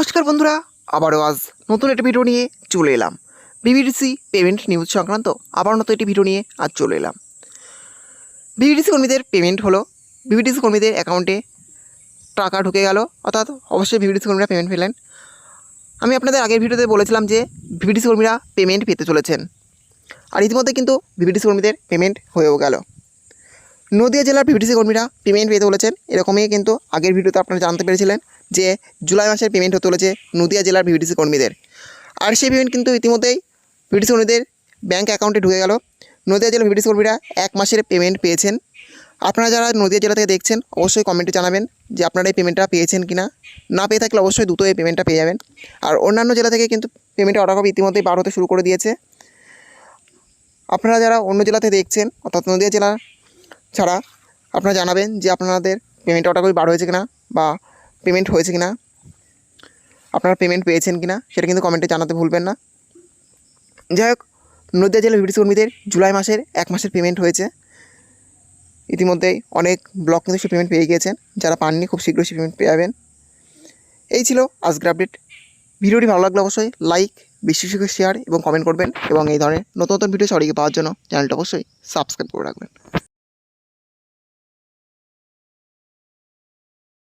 নমস্কার বন্ধুরা, আবারও আজ নতুন একটি ভিডিও নিয়ে চলে এলাম। বিবিডিসি পেমেন্ট নিউজ সংক্রান্ত আবার নতুন একটি ভিডিও নিয়ে আজ চলে এলাম। বিবিডিসি কর্মীদের পেমেন্ট হলো বিবিডিসি কর্মীদের অ্যাকাউন্টে টাকা ঢুকে গেল, অর্থাৎ অবশ্যই বিবিডিসি কর্মীরা পেমেন্ট পেলেন। আমি আপনাদের আগের ভিডিওতে বলেছিলাম যে বিবিডিসি কর্মীরা পেমেন্ট পেতে চলেছেন। আর ইতিমধ্যে কিন্তু বিবিডিসি কর্মীদের পেমেন্ট হয়েও গেল। নদিয়া জেলার পিভিটিসি কর্মীরা পেমেন্ট পেতে চলেছেন এরকমই কিন্তু আগের ভিডিওতে আপনারা জানতে পেরেছিলেন যে জুলাই মাসের পেমেন্ট হতে চলেছে নদিয়া জেলার পিভিটিসি কর্মীদের। আর সেই পেমেন্ট কিন্তু ইতিমধ্যেই পিভিটিসি কর্মীদের ব্যাঙ্ক অ্যাকাউন্টে ঢুকে গেল। নদিয়া জেলার পিভিটিসি কর্মীরা এক মাসের পেমেন্ট পেয়েছেন। আপনারা যারা নদিয়া জেলা থেকে দেখছেন, অবশ্যই কমেন্টে জানাবেন যে আপনারা এই পেমেন্টটা পেয়েছেন কি না না পেয়ে থাকলে অবশ্যই দ্রুত এই পেমেন্টটা পেয়ে যাবেন। আর অন্যান্য জেলা থেকে কিন্তু পেমেন্টের অর্ডার কপি ইতিমধ্যেই বার হতে শুরু করে দিয়েছে। আপনারা যারা অন্য জেলাতে দেখছেন, অর্থাৎ নদিয়া জেলা ছাড়া আপনারা জানাবেন যে আপনাদের পেমেন্ট অর্ডার করে বার হয়েছে কিনা বা পেমেন্ট হয়েছে কিনা। আপনারা পেমেন্ট পেয়েছেন কিনা সেটা কিন্তু কমেন্টে জানাতে ভুলবেন না। যাই হোক, নদিয়া জেলার ভিডিও কর্মীদের জুলাই মাসের এক মাসের পেমেন্ট হয়েছে। ইতিমধ্যেই অনেক ব্লক কিন্তু সে পেমেন্ট পেয়ে গিয়েছেন। যারা পাননি খুব শীঘ্রই সে পেমেন্ট পেয়ে যাবেন এই ছিল আজকের আপডেট ভিডিওটি ভালো লাগলে অবশ্যই লাইক বেশি বেশি শেয়ার এবং কমেন্ট করবেন এবং এই ধরনের নতুন নতুন ভিডিও সবাইকে পাওয়ার জন্য চ্যানেলটা অবশ্যই সাবস্ক্রাইব করে রাখবেন।